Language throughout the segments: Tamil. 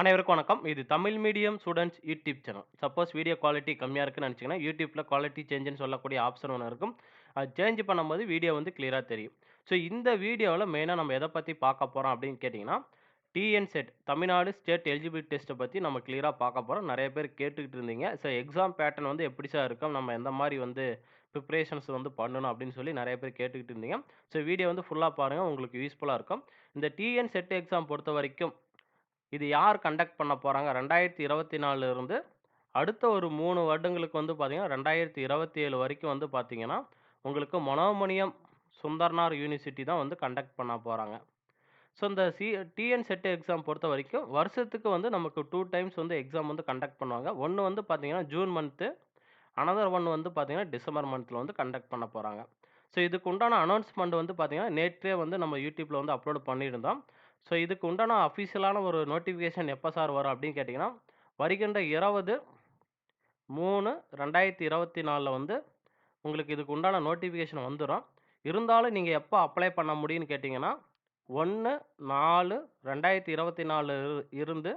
அனைவருக்கும் வணக்கம். இது Tamil medium students YouTube channel. Suppose video quality கம்மியாக இருக்குன்னு நினச்சிங்கன்னா யூடியூப்பில் குவாலிட்டி சேஞ்சுன்னு சொல்லக்கூடிய ஆப்ஷன் ஒன்று இருக்கும். அது சேஞ்ச் பண்ணும்போது வீடியோ வந்து கிளியராக தெரியும். ஸோ இந்த வீடியோவில் மெயினாக நம்ம எதை பற்றி பார்க்க போகிறோம் அப்படின்னு கேட்டிங்கன்னால் TN SET Tamil Nadu state eligibility டெஸ்ட்டை பற்றி நம்ம கிளியராக பார்க்க போகிறோம் நிறைய பேர் கேட்டுக்கிட்டு இருந்தீங்க. ஸோ எக்ஸாம் பேட்டர்ன் வந்து எப்படி சார் இருக்கும்? நம்ம எந்த மாதிரி வந்து ப்ரிப்பரேஷன்ஸ் வந்து பண்ணணும் அப்படின்னு சொல்லி நிறைய பேர் கேட்டுக்கிட்டு இருந்தீங்க. ஸோ வீடியோ வந்து ஃபுல்லாக பாருங்கள் உங்களுக்கு யூஸ்ஃபுல்லாக இருக்கும். இந்த டிஎன் செட் எக்ஸாம் பொறுத்த வரைக்கும் இது யார் கண்டக்ட் பண்ண போகிறாங்க ரெண்டாயிரத்தி இருபத்தி நாலுலேருந்து அடுத்த ஒரு மூணு வருடங்களுக்கு வந்து பார்த்தீங்கன்னா, 2027 வரைக்கும் வந்து பார்த்தீங்கன்னா, உங்களுக்கு மனோமணியம் சுந்தர்னார் யூனிவர்சிட்டி தான் வந்து கண்டக்ட் பண்ண போகிறாங்க ஸோ இந்த சி டிஎன் செட்டு எக்ஸாம் பொறுத்தவரைக்கும், வருஷத்துக்கு வந்து நமக்கு டூ டைம்ஸ் வந்து எக்ஸாம் வந்து கண்டக்ட் பண்ணுவாங்க. ஒன்று வந்து பார்த்திங்கன்னா ஜூன் மந்த்து. அனதர் ஒன் வந்து பார்த்திங்கன்னா டிசம்பர் மந்தில் வந்து கண்டக்ட் பண்ண போகிறாங்க ஸோ இதுக்கு உண்டான அனௌன்ஸ்மென்ட் வந்து பார்த்தீங்கன்னா, நேற்றே வந்து நம்ம யூடியூப்பில் வந்து அப்லோட் பண்ணியிருந்தோம். ஸோ இதுக்கு உண்டான அஃபிஷியலான ஒரு நோட்டிஃபிகேஷன் எப்போ சார் வரும் அப்படின்னு கேட்டிங்கன்னா வருகின்ற 20/3/2024ல வந்து உங்களுக்கு இதுக்கு உண்டான நோட்டிஃபிகேஷன் வந்துடும் இருந்தாலும் நீங்கள் எப்போ அப்ளை பண்ண முடியும்னு கேட்டீங்கன்னா, 1/4/2024 இரு இருந்து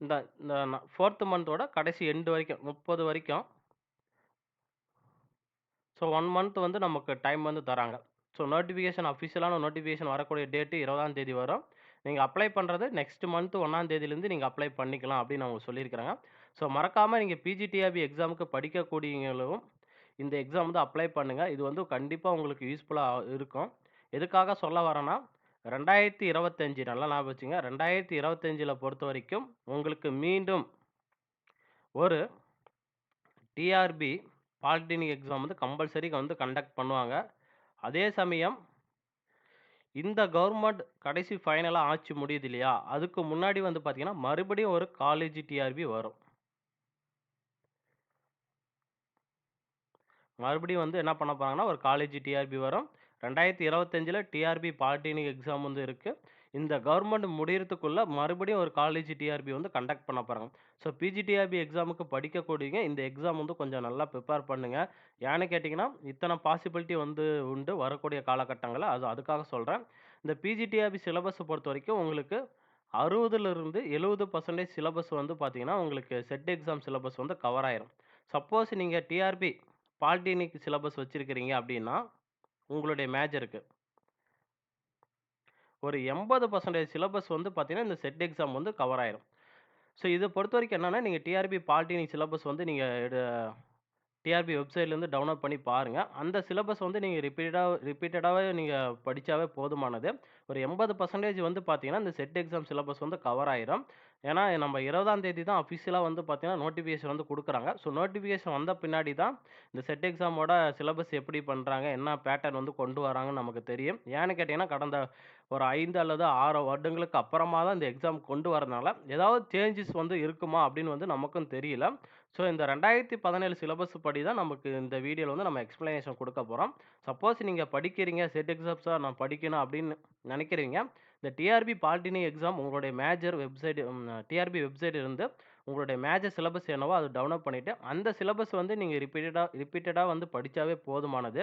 இந்த இந்த ந 4த் மந்தோட கடைசி எண்டு வரைக்கும் 30 வரைக்கும் ஸோ ஒன் மந்த் வந்து நமக்கு டைம் வந்து தராங்க. ஸோ நோட்டிஃபிகேஷன் அஃபிஷியலான நோட்டிஃபிகேஷன் வரக்கூடிய டேட் 20ஆம் தேதி வரும். நீங்கள் அப்ளை பண்ணுறது நெக்ஸ்ட் மந்த் ஒன்றாம் தேதியிலேருந்து நீங்கள் அப்ளை பண்ணிக்கலாம் அப்படின்னு அவங்க சொல்லியிருக்கிறாங்க. ஸோ மறக்காமல் நீங்கள் பிஜிடிஆர்பி எக்ஸாமுக்கு படிக்கக்கூடியவங்களும் இந்த எக்ஸாம் வந்து அப்ளை பண்ணுங்கள் இது வந்து கண்டிப்பாக உங்களுக்கு யூஸ்ஃபுல்லாக இருக்கும். எதுக்காக சொல்ல வரேன்னா, 2025 நல்லா ஞாபகம் வச்சுங்க ரெண்டாயிரத்து இருபத்தஞ்சில் பொறுத்த வரைக்கும் உங்களுக்கு மீண்டும் ஒரு டிஆர்பி பாலிடெக்னிக் எக்ஸாம் வந்து கம்பல்சரி வந்து கண்டக்ட் பண்ணுவாங்க. அதே சமயம் இந்த கவர்மெண்ட் கடைசி ஃபைனலாக ஆட்சி முடியுது இல்லையா? அதுக்கு முன்னாடி வந்து பார்த்தீங்கன்னா, மறுபடியும் ஒரு காலேஜ் டிஆர்பி வரும். மறுபடியும் வந்து என்ன பண்ண போகிறாங்கன்னா ஒரு காலேஜ் டிஆர்பி வரும். 2025ல டிஆர்பி பாலிடெக்னிக் எக்ஸாம் வந்து இருக்குது இந்த கவர்மெண்ட் முடியறதுக்குள்ள மறுபடியும் ஒரு காலேஜ் டிஆர்பி வந்து கண்டக்ட் பண்ண போகிறாங்க ஸோ பிஜிடிஆர்பி எக்ஸாமுக்கு படிக்கக்கூடியவங்க இந்த எக்ஸாம் வந்து கொஞ்சம் நல்லா ப்ரிப்பேர் பண்ணுங்க. ஏன்னு கேட்டிங்கன்னா இத்தனை பாசிபிலிட்டி வந்து உண்டு வரக்கூடிய காலகட்டங்களை அது அதுக்காக சொல்கிறேன் இந்த பிஜிடிஆர்பி பொறுத்த வரைக்கும் உங்களுக்கு 60லிருந்து 70% சிலபஸ் வந்து பார்த்தீங்கன்னா, உங்களுக்கு செட் எக்ஸாம் சிலபஸ் வந்து கவர் ஆயிரும். சப்போஸ் நீங்கள் டிஆர்பி பாலிடெக்னிக் சிலபஸ் வச்சுருக்கிறீங்க அப்படின்னா, உங்களுடைய மேஜருக்கு ஒரு 80% சிலபஸ் வந்து பார்த்தீங்கன்னா, இந்த செட் எக்ஸாம் வந்து கவர் ஆயிரும். ஸோ இதை பொறுத்த வரைக்கும் என்னென்னா நீங்கள் டிஆர்பி பாலிடெக்னிக் சிலபஸ் வந்து நீங்கள் டிஆர்பி வெப்சைட்லேருந்து டவுன்லோட் பண்ணி பாருங்கள் அந்த சிலபஸ் வந்து நீங்கள் ரிப்பீட்டடாக ரிப்பீட்டடாகவே நீங்கள் படித்தாவே போதுமானது. ஒரு 80% வந்து பார்த்தீங்கன்னா, இந்த செட் எக்ஸாம் சிலபஸ் வந்து கவர் ஆயிரும். ஏன்னா, நம்ம 20ஆம் தேதி தான் அஃபிஷியலாக வந்து பார்த்தீங்கன்னா, நோட்டிஃபிகேஷன் வந்து கொடுக்குறாங்க ஸோ நோட்டிஃபிகேஷன் வந்த பின்னாடி தான் இந்த செட் எக்ஸாமோட சிலபஸ் எப்படி பண்ணுறாங்க என்ன பேட்டர்ன் வந்து கொண்டு வராங்கன்னு நமக்கு தெரியும். ஏன்னு கேட்டிங்கன்னா கடந்த ஒரு ஐந்து அல்லது ஆறு வருடங்களுக்கு அப்புறமா தான் இந்த எக்ஸாம் கொண்டு வரதுனால, ஏதாவது சேஞ்சஸ் வந்து இருக்குமா அப்படின்னு வந்து நமக்கும் தெரியல. ஸோ இந்த 2017 சிலபஸ் படி தான் நமக்கு இந்த வீடியோவில் வந்து நம்ம எக்ஸ்ப்ளனேஷன் கொடுக்க போகிறோம் சப்போஸ் நீங்கள் படிக்கிறீங்க, செட் எக்ஸாம்ஸாக நான் படிக்கணும் அப்படின்னு நினைக்கிறீங்க இந்த டிஆர்பி பால்டினி எக்ஸாம் உங்களுடைய மேஜர் வெப்சைட் டிஆர்பி வெப்சைட் இருந்து உங்களுடைய மேஜர் சிலபஸ் என்னவோ அது டவுன்லோட் பண்ணிவிட்டு அந்த சிலபஸ் வந்து நீங்கள் ரிப்பீட்டடாக ரிப்பீட்டடாக வந்து படித்தாவே போதுமானது.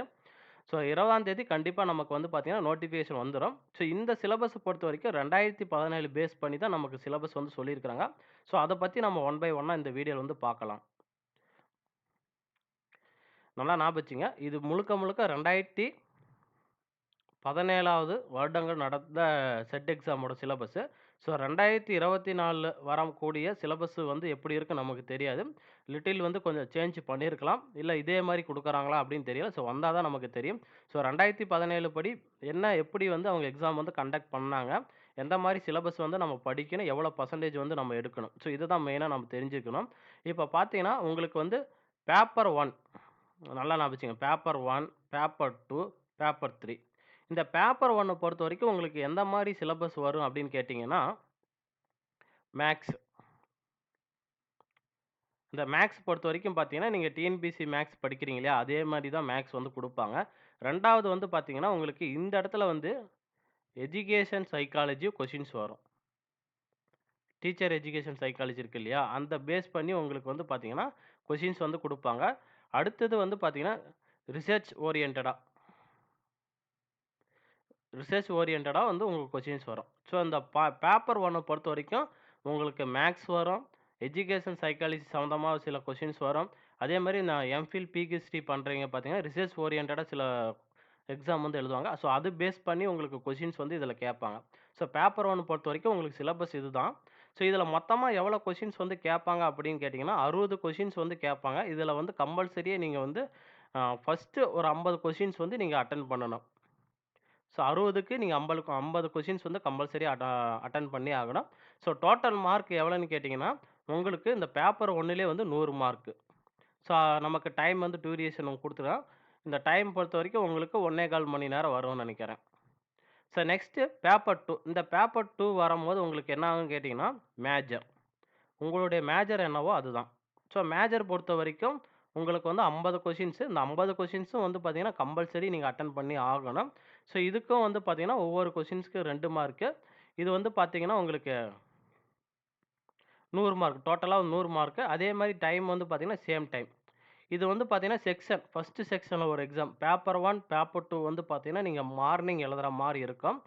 ஸோ 20ஆம் தேதி கண்டிப்பாக நமக்கு வந்து பார்த்தீங்கன்னா, நோட்டிஃபிகேஷன் வந்துடும் ஸோ இந்த சிலபஸை பொறுத்த வரைக்கும் ரெண்டாயிரத்தி பதினேழு பேஸ் பண்ணி தான் நமக்கு சிலபஸ் வந்து சொல்லியிருக்கிறாங்க. ஸோ அதை பற்றி நம்ம ஒன் பை ஒன்னாக இந்த வீடியோவில் வந்து பார்க்கலாம். நல்லா ஞாபகம் இது முழுக்க முழுக்க ரெண்டாயிரத்தி 2017வது வருடங்கள் நடந்த செட் எக்ஸாமோட சிலபஸ்ஸு ஸோ 2024 வரக்கூடிய சிலபஸ் வந்து எப்படி இருக்குன்னு நமக்கு தெரியாது. லிட்டில் வந்து கொஞ்சம் சேஞ்ச் பண்ணியிருக்கலாம். இல்லை இதே மாதிரி கொடுக்குறாங்களா அப்படின்னு தெரியல. ஸோ வந்தால் தான் நமக்கு தெரியும். ஸோ 2017 படி என்ன எப்படி வந்து அவங்க எக்ஸாம் வந்து கண்டக்ட் பண்ணாங்க, எந்த மாதிரி சிலபஸ் வந்து நம்ம படிக்கணும், எவ்வளோ பர்சன்டேஜ் வந்து நம்ம எடுக்கணும். ஸோ இதுதான் மெயினாக நம்ம தெரிஞ்சுக்கணும். இப்போ பார்த்தீங்கன்னா, உங்களுக்கு வந்து பேப்பர் ஒன் நல்லா நான் paper one paper two paper three இந்த பேப்பர் ஒன்று பொறுத்த வரைக்கும் உங்களுக்கு எந்த மாதிரி சிலபஸ் வரும் அப்படின்னு கேட்டிங்கன்னா மேக்ஸ் இந்த மேக்ஸ் பொறுத்த வரைக்கும் பார்த்தீங்கன்னா, நீங்கள் டிஎன்பிஎஸ்சி மேக்ஸ் படிக்கிறீங்க இல்லையா? அதே மாதிரி தான் மேக்ஸ் வந்து கொடுப்பாங்க ரெண்டாவது வந்து பார்த்தீங்கன்னா, உங்களுக்கு இந்த இடத்துல வந்து எஜுகேஷன் சைக்காலஜி கொஷின்ஸ் வரும். டீச்சர் எஜுகேஷன் சைக்காலஜி இருக்கு இல்லையா? அந்த பேஸ் பண்ணி உங்களுக்கு வந்து பார்த்தீங்கன்னா, கொஷின்ஸ் வந்து கொடுப்பாங்க அடுத்தது வந்து பார்த்தீங்கன்னா, ரிசர்ச் ஓரியன்டாக ரிசர்ச் ஓரியன்டாக வந்து உங்களுக்கு கொஷின்ஸ் வரும். ஸோ இந்த பா பேப்பர் ஒன்று பொறுத்த வரைக்கும் உங்களுக்கு மேக்ஸ் வரும், எஜுகேஷன் சைக்காலஜி சம்மந்தமாக சில கொஷின்ஸ் வரும். அதே மாதிரி நான் எம்.ஃபில், பிஹெச்டி பண்ணுறீங்க பார்த்தீங்கன்னா, ரிசர்ச் ஓரியன்டாக சில எக்ஸாம் வந்து எழுதுவாங்க. ஸோ அது பேஸ் பண்ணி உங்களுக்கு கொஷின்ஸ் வந்து இதில் கேட்பாங்க. ஸோ பேப்பர் ஒன்று பொறுத்த வரைக்கும் உங்களுக்கு சிலபஸ் இது தான் ஸோ இதில் மொத்தமாக எவ்வளோ கொஷின்ஸ் வந்து கேட்பாங்க அப்படின்னு கேட்டிங்கன்னா அறுபது கொஷின்ஸ் வந்து கேட்பாங்க. இதில் வந்து கம்பல்சரியாக நீங்கள் வந்து ஃபஸ்ட்டு ஃபர்ஸ்ட்டு ஒரு ஐம்பது கொஷின்ஸ் வந்து நீங்கள் அட்டன் பண்ணணும். ஸோ அறுபதுக்கு நீங்கள் ஐம்பது ஐம்பது கொஷின்ஸ் வந்து கம்பல்சரி அட்ட அட்டன் பண்ணி ஆகணும். ஸோ டோட்டல் மார்க் எவ்வளோன்னு கேட்டிங்கன்னா உங்களுக்கு இந்த பேப்பர் ஒன்றுலே வந்து நூறு மார்க்கு. ஸோ நமக்கு டைம் வந்து டியூரேஷன் குடுத்துருக்கான். இந்த டைம் பொறுத்த வரைக்கும் உங்களுக்கு 1 1/4 மணி நேரம் வரும்னு நினைக்கிறேன் ஸோ நெக்ஸ்ட்டு பேப்பர் டூ இந்த பேப்பர் டூ வரும்போது உங்களுக்கு என்ன ஆகும்னு கேட்டிங்கன்னா மேஜர். உங்களுடைய மேஜர் என்னவோ அதுதான். ஸோ மேஜர் பொறுத்த வரைக்கும் உங்களுக்கு வந்து ஐம்பது கொஷின்ஸு இந்த ஐம்பது கொஷின்ஸும் வந்து பார்த்தீங்கன்னா, கம்பல்சரி நீங்கள் அட்டன் பண்ணி ஆகணும். ஸோ இதுக்கும் வந்து பார்த்தீங்கன்னா, ஒவ்வொரு கொஷின்ஸ்க்கு ரெண்டு மார்க்கு. இது வந்து பார்த்தீங்கன்னா, உங்களுக்கு நூறு மார்க். டோட்டலாக நூறு மார்க்கு. அதே மாதிரி டைம் வந்து பார்த்தீங்கன்னா, சேம் டைம். இது வந்து பார்த்தீங்கன்னா, செக்ஷன் ஃபர்ஸ்ட்டு செக்ஷனில் ஒரு exam. Paper one paper two வந்து பார்த்தீங்கன்னா, நீங்கள் மார்னிங் எழுதுகிற மாதிரி இருக்கும்.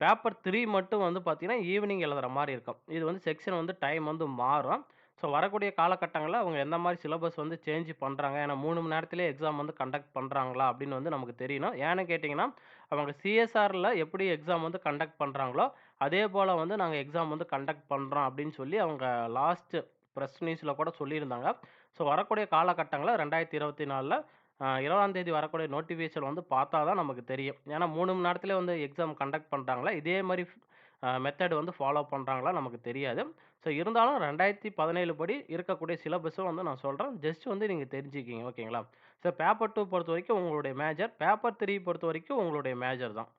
பேப்பர் த்ரீ மட்டும் வந்து பார்த்தீங்கன்னா, ஈவினிங் எழுதுகிற மாதிரி இருக்கும். இது வந்து செக்ஷன் வந்து டைம் வந்து மாறும். ஸோ வரக்கூடிய காலகட்டங்களில் அவங்க எந்த மாதிரி சிலபஸ் வந்து சேஞ்ச் பண்ணுறாங்க ஏன்னா மூணு மணி நேரத்திலேயே எக்ஸாம் வந்து கண்டக்ட் பண்ணுறாங்களா அப்படின்னு வந்து நமக்கு தெரியணும். ஏன்னு கேட்டிங்கன்னா அவங்க சிஎஸ்ஆரில் எப்படி எக்ஸாம் வந்து கண்டக்ட் பண்ணுறாங்களோ அதே போல் வந்து நாங்கள் எக்ஸாம் வந்து கண்டக்ட் பண்ணுறோம் அப்படின்னு சொல்லி அவங்க லாஸ்ட்டு ப்ரெஸ் நியூஸில் கூட சொல்லியிருந்தாங்க. ஸோ வரக்கூடிய காலகட்டங்களில் ரெண்டாயிரத்தி இருபத்தி நாலில் இருபதாம் தேதி வரக்கூடிய நோட்டிஃபிகேஷன் வந்து பார்த்தா தான் நமக்கு தெரியும். ஏன்னா மூணு மணி நேரத்தில் வந்து எக்ஸாம் கண்டக்ட் பண்ணுறாங்களா இதே மாதிரி மெத்தட் வந்து ஃபாலோ பண்ணுறாங்களா நமக்கு தெரியாது. ஸோ இருந்தாலும் 2017 படி இருக்கக்கூடிய சிலபஸும் வந்து நான் சொல்கிறேன் ஜஸ்ட் வந்து நீங்கள் தெரிஞ்சுக்கிங்க. ஓகேங்களா? ஸோ பேப்பர் டூ பொறுத்த வரைக்கும் உங்களுடைய மேஜர். பேப்பர் த்ரீ பொறுத்த வரைக்கும் உங்களுடைய மேஜர் தான்.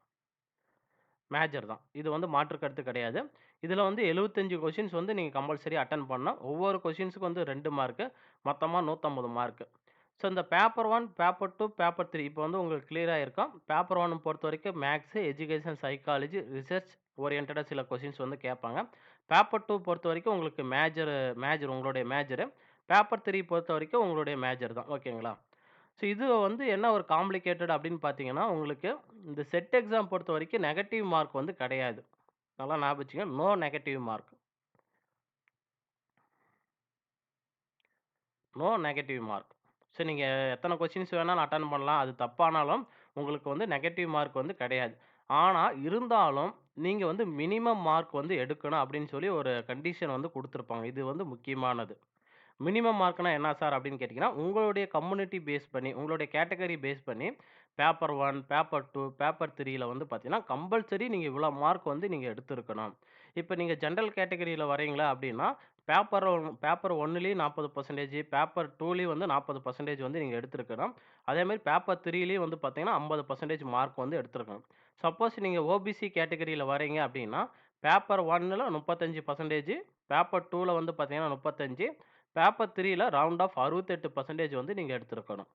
மேஜர் தான். இது வந்து மாற்று கருத்து கிடையாது. இதில் வந்து எழுபத்தஞ்சு கொஷின்ஸ் வந்து நீங்கள் கம்பல்சரி அட்டன் பண்ணால் ஒவ்வொரு கொஷின்ஸுக்கும் வந்து ரெண்டு மார்க்கு. மொத்தமாக நூற்றம்பது மார்க்கு. ஸோ இந்த paper one paper two paper three இப்போ வந்து உங்களுக்கு கிளியராக இருக்கும். பேப்பர் ஒன் பொறுத்த வரைக்கும் மேக்ஸு எஜுகேஷன் சைக்காலஜி, ரிசர்ச் ஓரியன்டாக சில கொஷின்ஸ் வந்து கேட்பாங்க. பேப்பர் டூ பொறுத்த வரைக்கும் உங்களுக்கு மேஜர் மேஜர் உங்களுடைய மேஜரு. பேப்பர் த்ரீ பொறுத்த வரைக்கும் உங்களுடைய மேஜர் தான். ஓகேங்களா? ஸோ இது வந்து என்ன ஒரு காம்ப்ளிகேட்டட் அப்படின்னு பார்த்தீங்கன்னா, உங்களுக்கு இந்த செட் எக்ஸாம் பொறுத்த வரைக்கும் நெகட்டிவ் மார்க் வந்து கிடையாது. நல்லா ஞாபகம் no negative mark. No negative mark. So நீங்கள் எத்தனை கொஸ்டின்ஸ் வேணாலும் அட்டன் பண்ணலாம். அது தப்பானாலும் உங்களுக்கு வந்து நெகட்டிவ் மார்க் வந்து கிடையாது. ஆனால் இருந்தாலும் நீங்கள் வந்து மினிமம் மார்க் வந்து எடுக்கணும் அப்படின்னு சொல்லி ஒரு கண்டிஷன் வந்து கொடுத்துருப்பாங்க இது வந்து முக்கியமானது. மினிமம் மார்க்னா என்ன சார் அப்படின்னு கேட்டிங்கன்னா உங்களுடைய கம்யூனிட்டி பேஸ் பண்ணி, உங்களுடைய கேட்டகரி பேஸ் பண்ணி paper one paper two paper த்ரீயில் வந்து பார்த்தீங்கன்னா, கம்பல்சரி நீங்கள் இவ்வளோ மார்க் வந்து நீங்கள் எடுத்திருக்கணும். இப்போ நீங்கள் ஜென்ரல் கேட்டகரியில் வரீங்களா அப்படின்னா, பேப்பர் ஒன் பேப்பர் ஒன்றுலேயும் நாற்பது பர்சன்டேஜ் பேப்பர் டூலேயும் வந்து நாற்பது பர்சன்டேஜ் வந்து நீங்கள் எடுத்துருக்கணும். அதேமாதிரி பேப்பர் த்ரீலேயும் வந்து பார்த்தீங்கன்னா ஐம்பது பர்சன்டேஜ் மார்க் வந்து எடுத்துருக்கணும். சப்போஸ் நீங்கள் ஓபிசி கேட்டகரியில் வரீங்க அப்படின்னா பேப்பர் ஒன்னில் முப்பத்தஞ்சு பர்சன்டேஜ் பேப்பர் டூவில் வந்து பார்த்தீங்கன்னா முப்பத்தஞ்சு பேப்பர் த்ரீயில் ரவுண்ட் ஆஃப் அறுபத்தெட்டு பர்சன்டேஜ் வந்து நீங்கள் எடுத்துருக்கணும்.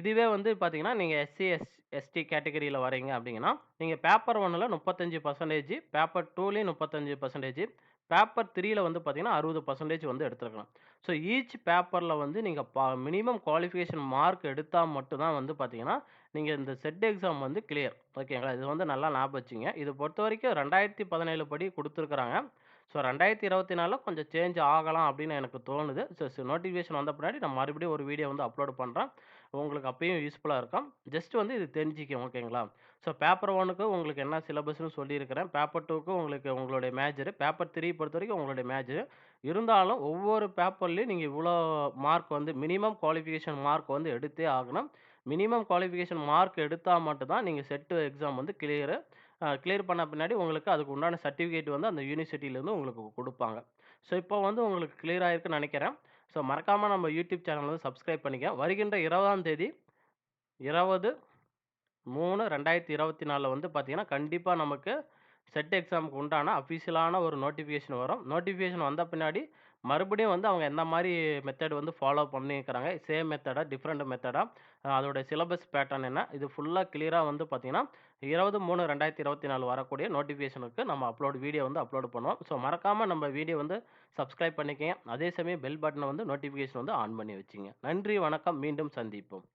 இதுவே வந்து பார்த்தீங்கன்னா நீங்கள் எஸ்சி எஸ் எஸ்டி கேட்டகரியில் வரீங்க அப்படிங்கன்னா நீங்கள் பேப்பர் ஒன்னில் முப்பத்தஞ்சு பர்சன்டேஜ் பேப்பர் டூலேயும் முப்பத்தஞ்சு பர்சன்டேஜ் பேப்பர் த்ரீயில் வந்து பார்த்தீங்கன்னா, 60% வந்து எடுத்துருக்கலாம் ஸோ ஈச் பேப்பரில் வந்து நீங்கள் பா மினிமம் குவாலிஃபிகேஷன் மார்க் எடுத்தால் மட்டும்தான் வந்து பார்த்தீங்கன்னா, நீங்கள் இந்த செட் எக்ஸாம் வந்து கிளியர். ஓகேங்களா? இது வந்து நல்லா ஞாபகம் வச்சுங்க இது பொறுத்தவரைக்கும் 2017 படி கொடுத்துருக்குறாங்க ஸோ 2024ல கொஞ்சம் சேஞ்ச் ஆகலாம் அப்படின்னு எனக்கு தோணுது. ஸோ நோட்டிஃபிகேஷன் வந்த பின்னாடி நான் மறுபடியும் ஒரு வீடியோ வந்து அப்லோட் பண்ணுறேன் உங்களுக்கு அப்பயும் யூஸ்ஃபுல்லாக இருக்கும். ஜஸ்ட் வந்து இது தெரிஞ்சிக்கும் ஓகேங்களா? ஸோ பேப்பர் ஒனுக்கு உங்களுக்கு என்ன சிலபஸ்னு சொல்லியிருக்கிறேன். பேப்பர் டூக்கு உங்களுக்கு உங்களுடைய மேஜரு பேப்பர் தெரிய பொறுத்த வரைக்கும் உங்களுடைய மேஜரு இருந்தாலும் ஒவ்வொரு பேப்பர்லேயும் நீங்கள் இவ்வளோ மார்க் வந்து மினிமம் குவாலிஃபிகேஷன் மார்க் வந்து எடுத்தே ஆகணும். மினிமம் குவாலிஃபிகேஷன் மார்க் எடுத்தால் மட்டும்தான் நீங்கள் செட்டு எக்ஸாம் வந்து கிளியரு. கிளியர் பண்ண பின்னாடி உங்களுக்கு அதுக்கு உண்டான சர்டிஃபிகேட் வந்து அந்த யூனிவர்சிட்டியிலேருந்து உங்களுக்கு கொடுப்பாங்க ஸோ இப்போ வந்து உங்களுக்கு கிளியர் ஆகிருக்குன்னு நினைக்கிறேன் ஸோ மறக்காமல் நம்ம யூடியூப் சேனல் வந்து சப்ஸ்கிரைப் பண்ணிக்க. வருகின்ற 20ஆம் தேதி 20/3/2024ல வந்து பார்த்தீங்கன்னா, கண்டிப்பாக நமக்கு செட் எக்ஸாமுக்கு உண்டான அஃபிஷியலான ஒரு நோட்டிஃபிகேஷன் வரும். நோட்டிஃபிகேஷன் வந்த பின்னாடி மறுபடியும் வந்து அவங்க எந்த மாதிரி மெத்தட் வந்து ஃபாலோ பண்ணியிருக்கிறாங்க. சேம் மெத்தடா, டிஃப்ரெண்ட் மெத்தடா, அதோட சிலபஸ் பேட்டர்ன் என்ன, இது ஃபுல்லாக கிளியராக வந்து பார்த்திங்கன்னா இருபது மூணு ரெண்டாயிரத்தி இருபத்தி நாலு வரக்கூடிய நோட்டிஃபிகேஷனுக்கு நம்ம அப்லோட் வீடியோ வந்து அப்லோட் பண்ணுவோம். ஸோ மறக்காமல் நம்ம வீடியோ வந்து சப்ஸ்கிரைப் பண்ணிக்கங்க. அதே சமயம் பெல் பட்டனை வந்து நோட்டிஃபிகேஷன் வந்து ஆன் பண்ணி வச்சுங்க நன்றி, வணக்கம். மீண்டும் சந்திப்போம்.